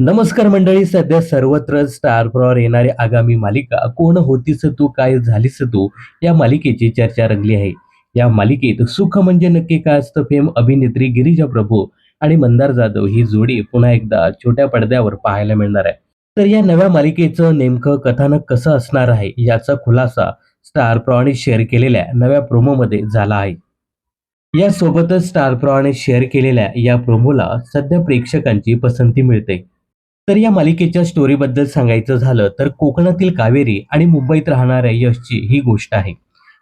नमस्कार मंडळी सध्या सर्वत्र स्टार प्रॉवर येणारी आगामी मालिका कोण होतीस तू काय झालीस तू या मालिकेची चर्चा रंगली आहे. या मालिकेत सुख म्हणजे नक्की काय असतं फेम अभिनेत्री गिरिजा प्रभू आणि मंदार जाधव ही जोडी पुन्हा एकदा छोट्या पडद्यावर पाहायला मिळणार आहे. तर या नव्या मालिकेचं नेमकं कथानक कसं असणार आहे याचा खुलासा स्टार प्रॉने शेअर केलेल्या नव्या प्रोमोमध्ये झाला आहे. यासोबतच स्टार प्रॉने शेअर केलेल्या या प्रोमोला सध्या प्रेक्षकांची पसंती मिळते. तर या मालिकेच्या स्टोरीबद्दल सांगायचं झालं तर कोकणातील कावेरी आणि मुंबईत राहणाऱ्या यशची ही गोष्ट आहे.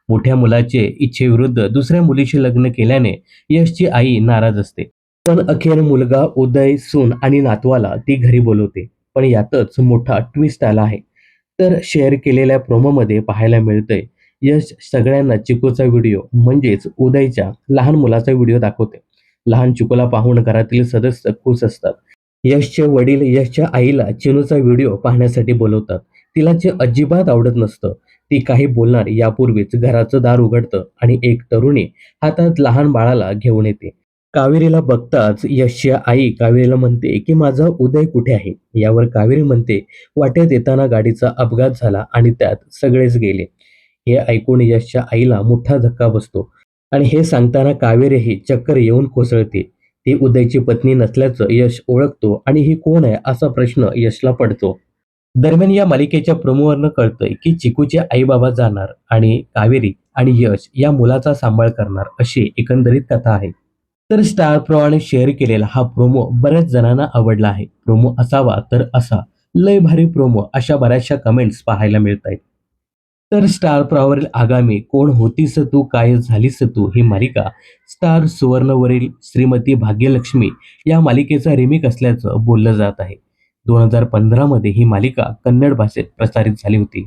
मोठ्या मुलाचे इच्छेविरुद्ध दुसऱ्या मुलीशी लग्न केल्याने यशची आई नाराज असते. पण अखेर मुलगा उदय सून आणि नातवाला ती घरी बोलवते. पण यातच मोठा ट्विस्ट आला आहे. तर शेअर केलेल्या प्रोमोमध्ये पाहायला मिळतंय. यश सगळ्यांना चिकूचा व्हिडिओ म्हणजेच उदयच्या लहान मुलाचा व्हिडिओ दाखवते लहान चिकूला पाहून घरातील सदस्य खुश असतात. यशचे वडील यशच्या आईला चिनूचा व्हिडिओ पाहण्यासाठी बोलवतात. तिला जे अजिबात आवडत नसतं ती काही बोलणार यापूर्वीच घराचं दार उघडतं आणि एक तरुणी हातात लहान बाळाला घेऊन येते. कावेरीला बघताच यशची आई कावेरीला म्हणते की माझा उदय कुठे आहे? यावर कावेरी म्हणते वाटेत येताना गाडीचा अपघात झाला आणि त्यात सगळेच गेले. हे ऐकून यशच्या आईला मोठा धक्का बसतो आणि हे सांगताना कावेरीही चक्कर येऊन कोसळते. ती उदयची पत्नी नसल्याचं यश ओळखतो आणि ही कोण आहे असा प्रश्न यशला पडतो. दरम्यान या मालिकेच्या प्रोमोवरनं कळतंय की चिकूचे आईबाबा जाणार आणि कावेरी आणि यश या मुलाचा सांभाळ करणार अशी एकंदरीत कथा आहे. तर स्टार प्रोने शेअर केलेला हा प्रोमो बऱ्याच जणांना आवडला आहे. प्रोमो असावा तर असा. लय भारी प्रोमो अशा बऱ्याचशा कमेंट्स पाहायला मिळत आहेत तर स्टार प्रवावरील आगामी कोण होतीस तू काय झालीस तू ही मालिका स्टार सुवर्णवरील श्रीमती भाग्यलक्ष्मी या मालिकेचा रिमेक असल्याचं बोललं जात आहे. दोन हजार पंधरामध्ये ही मालिका कन्नड भाषेत प्रसारित झाली होती.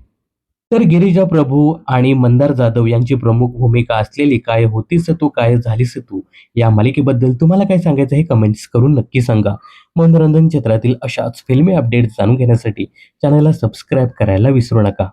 तर गिरिजा प्रभू आणि मंदार जाधव यांची प्रमुख भूमिका असलेली काय होतीस तू काय झालीस तू या मालिकेबद्दल तुम्हाला काय सांगायचं हे कमेंट्स करून नक्की सांगा. मनोरंजन क्षेत्रातील अशाच फिल्मी अपडेट्स जाणून घेण्यासाठी चॅनलला सबस्क्राईब करायला विसरू नका.